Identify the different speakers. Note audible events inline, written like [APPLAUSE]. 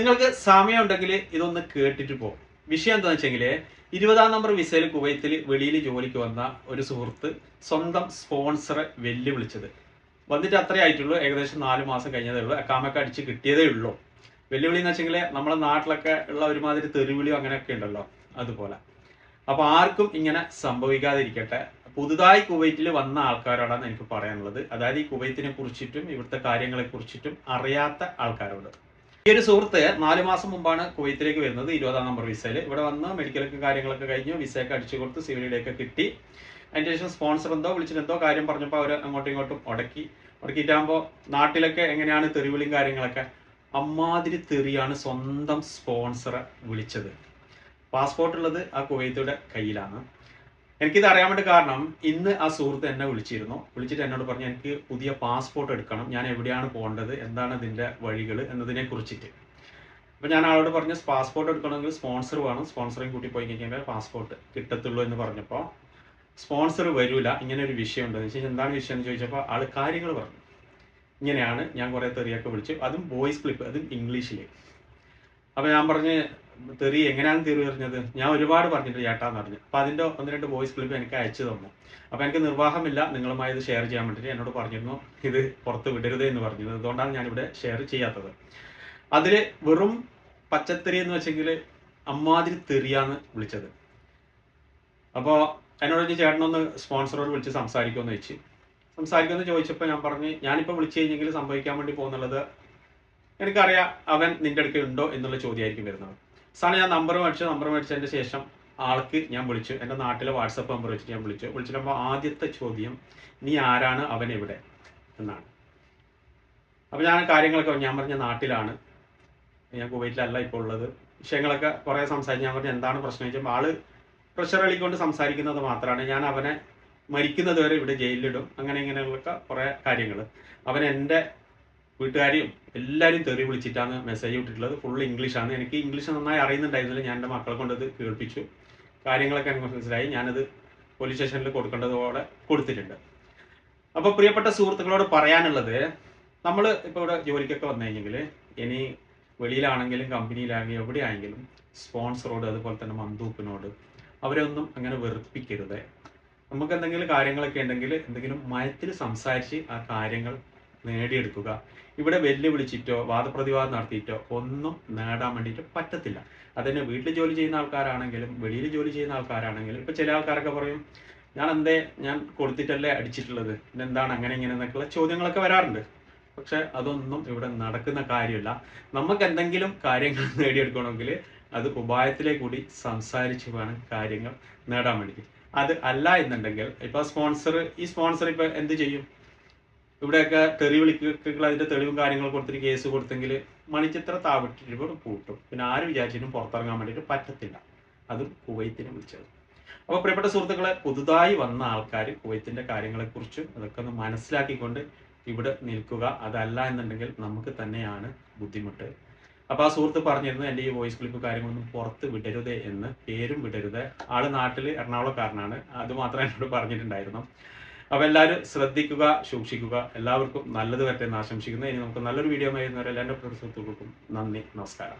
Speaker 1: നിങ്ങൾക്ക് സമയം ഉണ്ടെങ്കിൽ ഇതൊന്ന് കേട്ടിട്ട് പോകും വിഷയം എന്താണെന്ന് വെച്ചെങ്കിൽ ഇരുപതാം നമ്പർ വിസയിൽ കുവൈത്തിൽ വെളിയിൽ ജോലിക്ക് വന്ന ഒരു സുഹൃത്ത് സ്വന്തം സ്പോൺസറെ വെല്ലുവിളിച്ചത്. വന്നിട്ട് അത്രേ ആയിട്ടുള്ളൂ. ഏകദേശം നാല് മാസം കഴിഞ്ഞതേ ഉള്ളൂ. അക്കാമൊക്കെ അടിച്ച് കിട്ടിയതേ ഉള്ളൂ. വെല്ലുവിളി എന്ന് വെച്ചെങ്കിൽ നമ്മളെ നാട്ടിലൊക്കെ ഉള്ള ഒരുമാതിരി തെറിവിളിയോ അങ്ങനെയൊക്കെ ഉണ്ടല്ലോ അതുപോലെ. അപ്പോൾ ആർക്കും ഇങ്ങനെ സംഭവിക്കാതിരിക്കട്ടെ. പുതുതായി കുവൈറ്റിൽ വന്ന ആൾക്കാരോടാണ് എനിക്ക് പറയാനുള്ളത്. അതായത് ഈ കുവൈത്തിനെ കുറിച്ചിട്ടും ഇവിടുത്തെ കാര്യങ്ങളെ കുറിച്ചിട്ടും അറിയാത്ത ആൾക്കാരോട്. ഈ ഒരു സുഹൃത്ത് നാലു മാസം മുമ്പാണ് കുവൈത്തിലേക്ക് വരുന്നത് ഇരുപതാം നമ്പർ വിസയിൽ ഇവിടെ വന്ന് മെഡിക്കലൊക്കെ കാര്യങ്ങളൊക്കെ കഴിഞ്ഞു വിസയൊക്കെ അടിച്ചു കൊടുത്ത് സിവിലിയുടെയൊക്കെ കിട്ടി. അതിന് ശേഷം സ്പോൺസർ എന്തോ വിളിച്ചിട്ടെന്തോ കാര്യം പറഞ്ഞപ്പോൾ അവർ അങ്ങോട്ടും ഇങ്ങോട്ടും ഉടക്കി ഉടക്കിയിട്ടാകുമ്പോൾ നാട്ടിലൊക്കെ എങ്ങനെയാണ് തെറിവിളിയും കാര്യങ്ങളൊക്കെ? അമ്മാതിരി തെറിയാണ് സ്വന്തം സ്പോൺസറെ വിളിച്ചത്. പാസ്പോർട്ടുള്ളത് ആ കുവൈത്തിയുടെ കയ്യിലാണ്. എനിക്കിത് അറിയാൻ വേണ്ടി കാരണം ഇന്ന് ആ സുഹൃത്ത് എന്നെ വിളിച്ചിരുന്നു. വിളിച്ചിട്ട് എന്നോട് പറഞ്ഞു എനിക്ക് പുതിയ പാസ്പോർട്ട് എടുക്കണം. ഞാൻ എവിടെയാണ് പോകേണ്ടത്? എന്താണ് ഇതിന്റെ വഴികൾ എന്നതിനെ കുറിച്ചിട്ട്. അപ്പൊ ഞാൻ ആളോട് പറഞ്ഞു പാസ്പോർട്ട് എടുക്കണമെങ്കിൽ സ്പോൺസർ വേണം. സ്പോൺസറിങ് കൂട്ടി പോയി കഴിഞ്ഞാൽ പാസ്പോർട്ട് കിട്ടത്തുള്ളൂ എന്ന് പറഞ്ഞപ്പോൾ സ്പോൺസർ വരൂല. ഇങ്ങനെ ഒരു വിഷയം ഉണ്ട് എന്ന് വെച്ചാൽ എന്താണ് വിഷയം? എന്ന് ചോദിച്ചപ്പോൾ ആൾ കാര്യങ്ങൾ പറഞ്ഞു. ഇങ്ങനെയാണ് ഞാൻ കുറെ തെറിയൊക്കെ വിളിച്ചു. അതും വോയിസ് ക്ലിപ്പ് അതും ഇംഗ്ലീഷിൽ അപ്പോൾ ഞാൻ പറഞ്ഞ് തെറി എങ്ങനെയാണ് തെറി പറഞ്ഞത് ഞാൻ ഒരുപാട് പറഞ്ഞിട്ട് ചേട്ടാന്ന് പറഞ്ഞു. അപ്പൊ അതിന്റെ ഒന്ന് രണ്ട് വോയിസ് ക്ലിപ്പ് എനിക്ക് അയച്ചു തന്നു. അപ്പൊ എനിക്ക് നിർവാഹമില്ല നിങ്ങളുമായി ഇത് ഷെയർ ചെയ്യാൻ വേണ്ടിയിട്ട് എന്നോട് പറഞ്ഞിരുന്നു ഇത് പുറത്ത് വിടരുത് എന്ന് പറഞ്ഞത് അതുകൊണ്ടാണ് ഞാനിവിടെ ഷെയർ ചെയ്യാത്തത്. അതിൽ വെറും പച്ചത്തെറി എന്ന് വെച്ചെങ്കിൽ അമ്മാതിരി തെറിയാന്ന് വിളിച്ചത്. അപ്പോ എന്നോട് ചേട്ടനൊന്ന് സ്പോൺസറോട് വിളിച്ച് സംസാരിക്കുമെന്ന് വെച്ച് സംസാരിക്കുമെന്ന് ചോദിച്ചപ്പോൾ ഞാൻ പറഞ്ഞു ഞാനിപ്പോൾ വിളിച്ചു കഴിഞ്ഞെങ്കിൽ സംഭവിക്കാൻ വേണ്ടി പോകുന്നുള്ളത് എനിക്കറിയാം അവൻ നിന്റെ അടുക്കൽ ഉണ്ടോ എന്നുള്ള ചോദ്യമായിരിക്കും വരുന്നത്. സാണ് ഞാൻ നമ്പർ മേടിച്ചു നമ്പർ മേടിച്ചതിന് ശേഷം ആൾക്ക് ഞാൻ വിളിച്ചു. എന്റെ നാട്ടിലെ വാട്സപ്പ് നമ്പർ വെച്ചിട്ട് ഞാൻ വിളിച്ചു. വിളിച്ചിട്ടപ്പോൾ ആദ്യത്തെ ചോദ്യം നീ ആരാണ്? അവൻ എവിടെ? എന്നാണ്. അപ്പോൾ ഞാൻ കാര്യങ്ങളൊക്കെ ഞാൻ പറഞ്ഞ നാട്ടിലാണ്. ഞാൻ കുവൈറ്റിലല്ല ഇപ്പോൾ ഉള്ളത്. വിഷയങ്ങളൊക്കെ കുറേ സംസാരിച്ച് ഞാൻ പറഞ്ഞു എന്താണ് പ്രശ്നം? ചോദിച്ചപ്പോൾ ആൾ പ്രഷർ അളിക്കൊണ്ട് സംസാരിക്കുന്നത് മാത്രമാണ്. ഞാൻ അവനെ മരിക്കുന്നത് വരെ ഇവിടെ ജയിലിലിടും. അങ്ങനെ ഇങ്ങനെയുള്ള കുറേ കാര്യങ്ങൾ അവൻ എന്റെ വീട്ടുകാരെയും എല്ലാവരും തെറി വിളിച്ചിട്ടാണ് മെസ്സേജ് വിട്ടിട്ടുള്ളത് ഫുൾ ഇംഗ്ലീഷാണ് എനിക്ക് ഇംഗ്ലീഷ് നന്നായി അറിയുന്നുണ്ടായിരുന്നില്ല. ഞാൻ എന്റെ മക്കളെ കൊണ്ടത് കേൾപ്പിച്ചു. കാര്യങ്ങളൊക്കെ എനിക്ക് മനസ്സിലായി. ഞാനത് പോലീസ് സ്റ്റേഷനിൽ കൊടുക്കേണ്ടതോടെ കൊടുത്തിട്ടുണ്ട്. അപ്പോൾ പ്രിയപ്പെട്ട സുഹൃത്തുക്കളോട് പറയാനുള്ളത് നമ്മൾ ഇപ്പോൾ ഇവിടെ ജോലിക്കൊക്കെ വന്നു കഴിഞ്ഞെങ്കിൽ ഇനി വെളിയിലാണെങ്കിലും കമ്പനിയിലാണെങ്കിലും എവിടെയാണെങ്കിലും സ്പോൺസറോട് അതുപോലെ തന്നെ മന്ദൂപ്പിനോട് അവരൊന്നും അങ്ങനെ വെറുപ്പിക്കരുത്. നമുക്ക് എന്തെങ്കിലും കാര്യങ്ങളൊക്കെ ഉണ്ടെങ്കിൽ എന്തെങ്കിലും മയത്തിൽ സംസാരിച്ച് ആ കാര്യങ്ങൾ നേടിയെടുക്കുക. ഇവിടെ വെല്ലുവിളിച്ചിട്ടോ വാദപ്രതിവാദം നടത്തിയിട്ടോ ഒന്നും നേടാൻ വേണ്ടിയിട്ട് പറ്റത്തില്ല. അതന്നെ വീട്ടിൽ ജോലി ചെയ്യുന്ന ആൾക്കാരാണെങ്കിലും വെളിയിൽ ജോലി ചെയ്യുന്ന ആൾക്കാരാണെങ്കിലും ഇപ്പൊ ചില ആൾക്കാരൊക്കെ പറയും ഞാൻ എന്തേ ഞാൻ കൊടുത്തിട്ടല്ലേ അടിച്ചിട്ടുള്ളത്? എന്താണ് അങ്ങനെ ഇങ്ങനെ എന്നൊക്കെയുള്ള ചോദ്യങ്ങളൊക്കെ വരാറുണ്ട്. പക്ഷെ അതൊന്നും ഇവിടെ നടക്കുന്ന കാര്യമില്ല. നമുക്ക് എന്തെങ്കിലും കാര്യങ്ങൾ [LAUGHS] നേടിയെടുക്കണമെങ്കിൽ അത് ഉപായത്തിലെ കൂടി സംസാരിച്ച് വേണം കാര്യങ്ങൾ നേടാൻ വേണ്ടി അത് അല്ല എന്നുണ്ടെങ്കിൽ ഇപ്പൊ സ്പോൺസർ ഈ സ്പോൺസർ ഇപ്പൊ എന്ത് ചെയ്യും? ഇവിടെയൊക്കെ തെറി വിളിക്കുക അതിന്റെ തെളിവും കാര്യങ്ങളും കൊടുത്തിട്ട് കേസ് കൊടുത്തെങ്കിൽ മണിച്ചിത്ര ഇവിടെ പൂട്ടും. പിന്നെ ആര് വിചാരിച്ചിട്ടും പുറത്തിറങ്ങാൻ വേണ്ടിയിട്ട് പറ്റത്തില്ല. അതും കുവൈത്തിനെ വിളിച്ചത്. അപ്പോൾ പ്രിയപ്പെട്ട സുഹൃത്തുക്കളെ പുതുതായി വന്ന ആൾക്കാർ കുവൈത്തിന്റെ കാര്യങ്ങളെക്കുറിച്ചും അതൊക്കെ ഒന്ന് മനസ്സിലാക്കിക്കൊണ്ട് ഇവിടെ നിൽക്കുക. അതല്ല എന്നുണ്ടെങ്കിൽ നമുക്ക് തന്നെയാണ് ബുദ്ധിമുട്ട്. അപ്പോൾ ആ സുഹൃത്ത് പറഞ്ഞിരുന്നു എന്റെ ഈ വോയിസ് ക്ലിപ്പ് കാര്യങ്ങളൊന്നും പുറത്ത് വിടരുതേ എന്ന്. പേരും വിടരുത്. ആൾ നാട്ടിൽ എറണാകുളക്കാരനാണ്. അത് മാത്രമേ എന്നോട് പറഞ്ഞിട്ടുണ്ടായിരുന്നു. അപ്പൊ എല്ലാവരും ശ്രദ്ധിക്കുക സൂക്ഷിക്കുക. എല്ലാവർക്കും നല്ലത് വരട്ടെ എന്ന് ആശംസിക്കുന്നു. ഇനി നമുക്ക് നല്ലൊരു വീഡിയോ ആയിരുന്നു എല്ലാവരുടെ സുഹൃത്തുക്കൾക്കും നന്ദി നമസ്കാരം.